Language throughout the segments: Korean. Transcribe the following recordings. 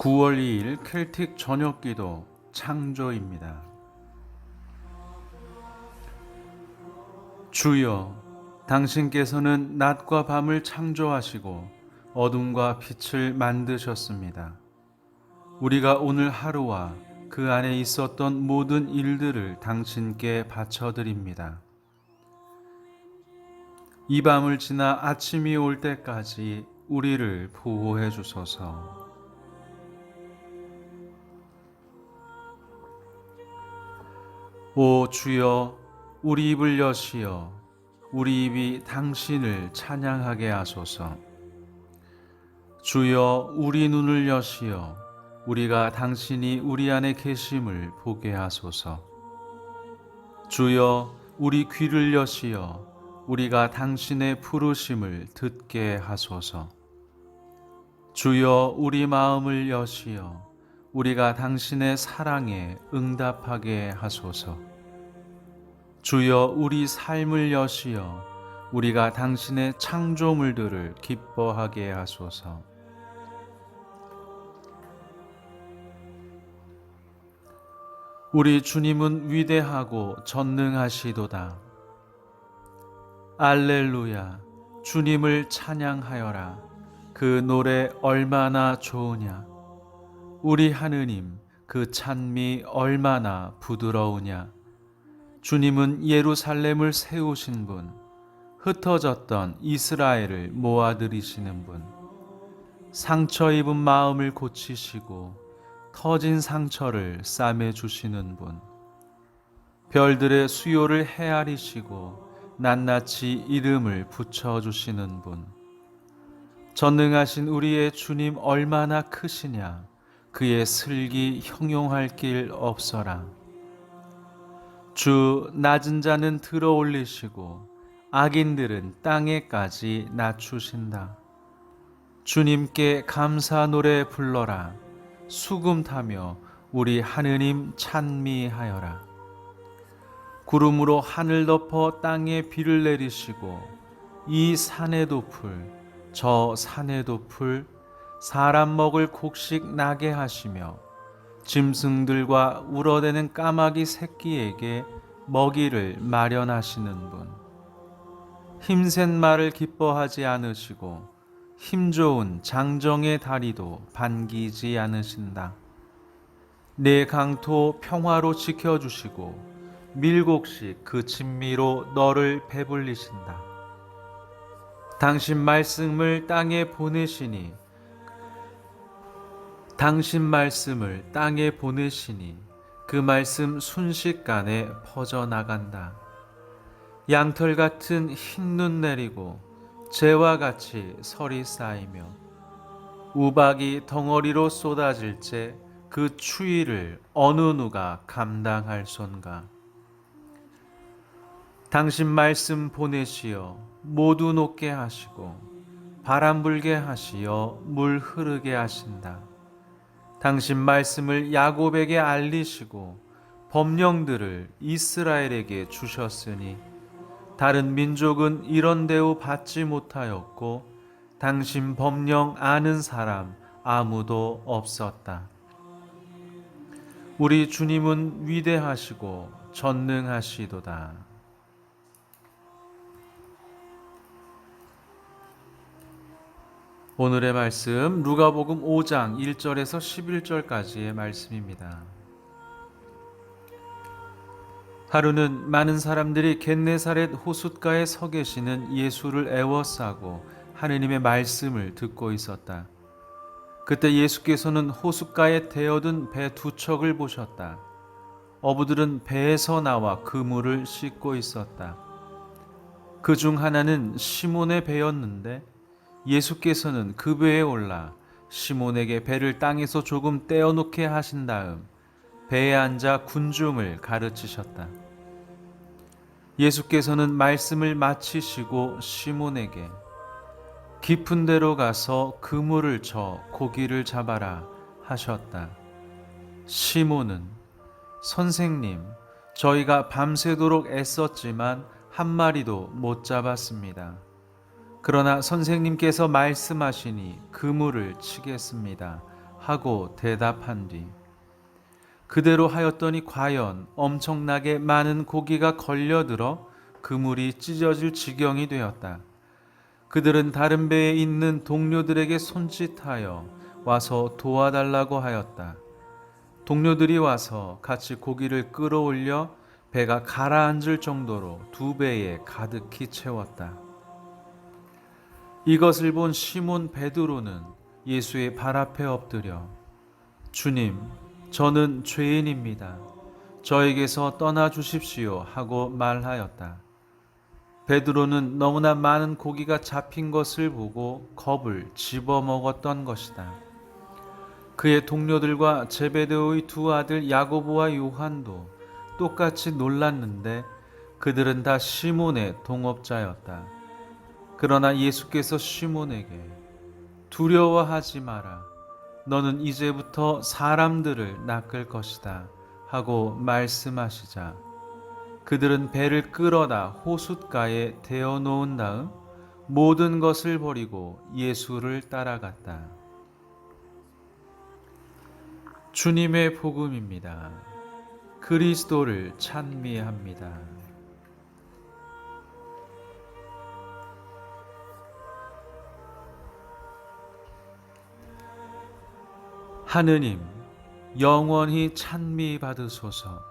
9월 2일 켈틱 저녁 기도 창조입니다. 주여, 당신께서는 낮과 밤을 창조하시고 어둠과 빛을 만드셨습니다. 우리가 오늘 하루와 그 안에 있었던 모든 일들을 당신께 바쳐드립니다. 이 밤을 지나 아침이 올 때까지 우리를 보호해 주소서. 오 주여 우리 입을 여시어 우리 입이 당신을 찬양하게 하소서. 주여 우리 눈을 여시어 우리가 당신이 우리 안에 계심을 보게 하소서. 주여 우리 귀를 여시어 우리가 당신의 부르심을 듣게 하소서. 주여 우리 마음을 여시어 우리가 당신의 사랑에 응답하게 하소서. 주여 우리 삶을 여시어 우리가 당신의 창조물들을 기뻐하게 하소서. 우리 주님은 위대하고 전능하시도다. 알렐루야, 주님을 찬양하여라. 그 노래 얼마나 좋으냐. 우리 하느님 그 찬미 얼마나 부드러우냐. 주님은 예루살렘을 세우신 분, 흩어졌던 이스라엘을 모아들이시는 분, 상처 입은 마음을 고치시고 터진 상처를 싸매 주시는 분, 별들의 수요를 헤아리시고 낱낱이 이름을 붙여 주시는 분, 전능하신 우리의 주님 얼마나 크시냐. 그의 슬기 형용할 길 없어라. 주 낮은 자는 들어 올리시고 악인들은 땅에까지 낮추신다. 주님께 감사 노래 불러라. 수금 타며 우리 하느님 찬미하여라. 구름으로 하늘 덮어 땅에 비를 내리시고 이 산에도 풀, 저 산에도 풀, 사람 먹을 곡식 나게 하시며 짐승들과 울어대는 까마귀 새끼에게 먹이를 마련하시는 분. 힘센 말을 기뻐하지 않으시고 힘 좋은 장정의 다리도 반기지 않으신다. 내 강토 평화로 지켜주시고 밀곡식 그 진미로 너를 배불리신다. 당신 말씀을 땅에 보내시니 당신 말씀을 땅에 보내시니 그 말씀 순식간에 퍼져나간다. 양털 같은 흰 눈 내리고 재와 같이 설이 쌓이며 우박이 덩어리로 쏟아질 때 그 추위를 어느 누가 감당할 손가. 당신 말씀 보내시어 모두 녹게 하시고 바람 불게 하시어 물 흐르게 하신다. 당신 말씀을 야곱에게 알리시고 법령들을 이스라엘에게 주셨으니 다른 민족은 이런 대우 받지 못하였고 당신 법령 아는 사람 아무도 없었다. 우리 주님은 위대하시고 전능하시도다. 오늘의 말씀 누가복음 5장 1절에서 11절까지의 말씀입니다. 하루는 많은 사람들이 겟네사렛 호숫가에 서 계시는 예수를 애워싸고 하느님의 말씀을 듣고 있었다. 그때 예수께서는 호숫가에 대어든 배 두 척을 보셨다. 어부들은 배에서 나와 그물을 씻고 있었다. 그 중 하나는 시몬의 배였는데 예수께서는 그 배에 올라 시몬에게 배를 땅에서 조금 떼어놓게 하신 다음 배에 앉아 군중을 가르치셨다. 예수께서는 말씀을 마치시고 시몬에게 깊은 데로 가서 그물을 쳐 고기를 잡아라 하셨다. 시몬은 선생님, 저희가 밤새도록 애썼지만 한 마리도 못 잡았습니다. 그러나 선생님께서 말씀하시니 그물을 치겠습니다. 하고 대답한 뒤 그대로 하였더니 과연 엄청나게 많은 고기가 걸려들어 그물이 찢어질 지경이 되었다. 그들은 다른 배에 있는 동료들에게 손짓하여 와서 도와달라고 하였다. 동료들이 와서 같이 고기를 끌어올려 배가 가라앉을 정도로 두 배에 가득히 채웠다. 이것을 본 시몬 베드로는 예수의 발 앞에 엎드려 주님, 저는 죄인입니다. 저에게서 떠나 주십시오 하고 말하였다. 베드로는 너무나 많은 고기가 잡힌 것을 보고 겁을 집어 먹었던 것이다. 그의 동료들과 제베데오의 두 아들 야고보와 요한도 똑같이 놀랐는데 그들은 다 시몬의 동업자였다. 그러나 예수께서 시몬에게 두려워하지 마라. 너는 이제부터 사람들을 낚을 것이다. 하고 말씀하시자 그들은 배를 끌어다 호숫가에 대어 놓은 다음 모든 것을 버리고 예수를 따라갔다. 주님의 복음입니다. 그리스도를 찬미합니다. 하느님, 영원히 찬미 받으소서.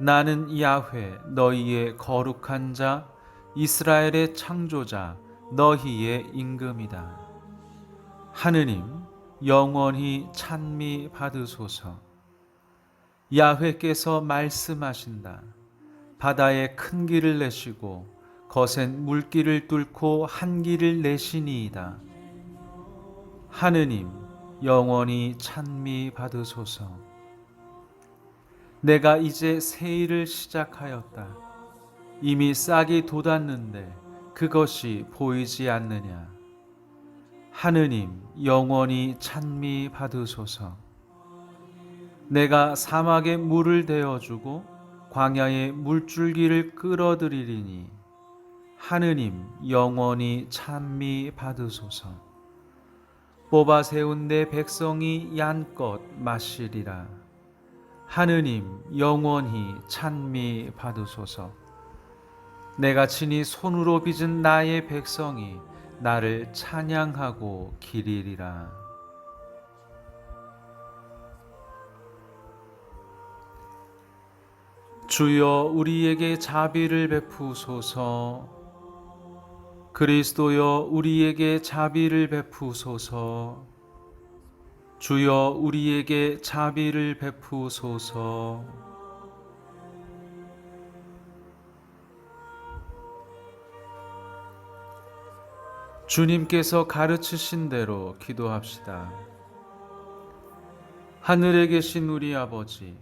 나는 야훼 너희의 거룩한 자 이스라엘의 창조자 너희의 임금이다. 하느님 영원히 찬미 받으소서. 야훼께서 말씀하신다. 바다에 큰 길을 내시고 거센 물길을 뚫고 한 길을 내시니이다. 하느님 영원히 찬미 받으소서. 내가 이제 새 일을 시작하였다. 이미 싹이 돋았는데 그것이 보이지 않느냐. 하느님 영원히 찬미 받으소서. 내가 사막에 물을 대어주고 광야에 물줄기를 끌어들이리니 하느님 영원히 찬미 받으소서. 뽑아 세운 내 백성이 얀껏 마시리라. 하느님 영원히 찬미 받으소서. 내가 친히 손으로 빚은 나의 백성이 나를 찬양하고 기리리라. 주여 우리에게 자비를 베푸소서. 그리스도여 우리에게 자비를 베푸소서. 주여 우리에게 자비를 베푸소서. 주님께서 가르치신 대로 기도합시다. 하늘에 계신 우리 아버지,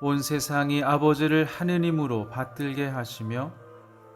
온 세상이 아버지를 하느님으로 받들게 하시며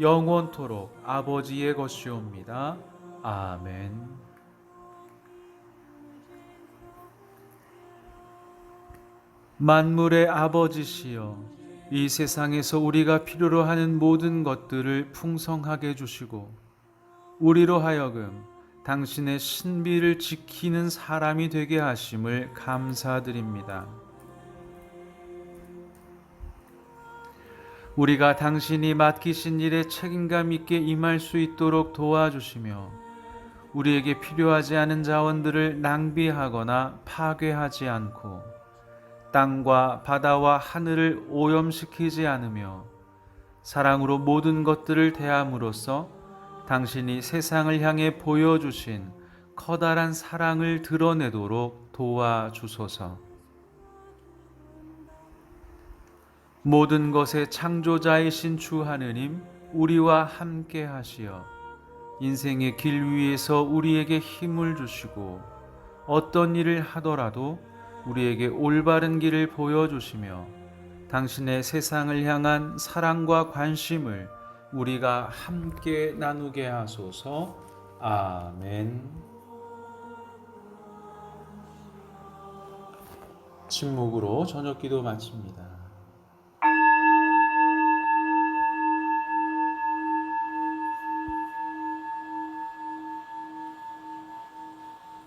영원토록 아버지의 것이옵니다. 아멘. 만물의 아버지시여 이 세상에서 우리가 필요로 하는 모든 것들을 풍성하게 주시고 우리로 하여금 당신의 신비를 지키는 사람이 되게 하심을 감사드립니다. 우리가 당신이 맡기신 일에 책임감 있게 임할 수 있도록 도와주시며 우리에게 필요하지 않은 자원들을 낭비하거나 파괴하지 않고 땅과 바다와 하늘을 오염시키지 않으며 사랑으로 모든 것들을 대함으로써 당신이 세상을 향해 보여주신 커다란 사랑을 드러내도록 도와주소서. 모든 것의 창조자이신 주 하느님, 우리와 함께 하시어 인생의 길 위에서 우리에게 힘을 주시고 어떤 일을 하더라도 우리에게 올바른 길을 보여주시며 당신의 세상을 향한 사랑과 관심을 우리가 함께 나누게 하소서. 아멘. 침묵으로 저녁 기도 마칩니다.